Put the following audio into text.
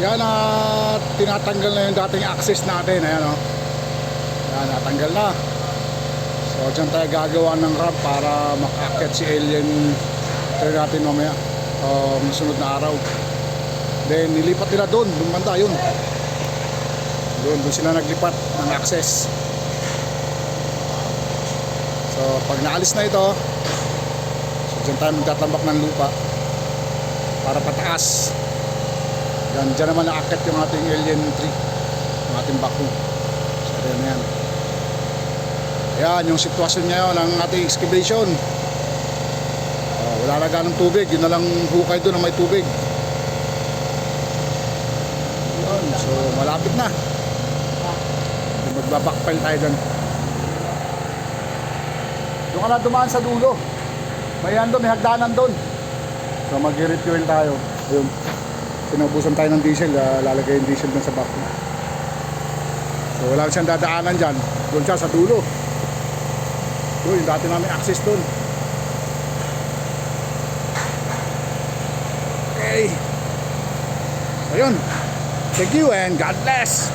Yan at tinatanggal na yung dating access natin. Ayan o. Yan, natanggal na. So, dyan tayo gagawa ng ramp para makakit si alien tayo natin mamaya. Um, sunod na araw. Then, nilipat nila doon. Banda, yun. Doon, doon sila naglipat ng access. So, pag naalis na ito, so dyan tayo magtatambak ng lupa para pataas. Yan, dyan naman naakit yung ating alien tree, yung ating backhoe. So, na yan. Yan, yung sitwasyon ngayon ng ating excavation. Oh, wala na ganong tubig, yun na lang hukay doon na may tubig. Yan, so malapit na. Magbabackpile tayo doon. Doon ka na dumaan sa dulo. May yan doon, may hagdanan doon. So mag-refuel tayo. Ayun. Pinubusan tayo ng diesel, ah, lalagay yung diesel doon sa back. So wala siyang dadaanan dyan. Doon siya sa dulo. Doon, yung dati namin access doon. Okay. So yun. Thank you and God bless.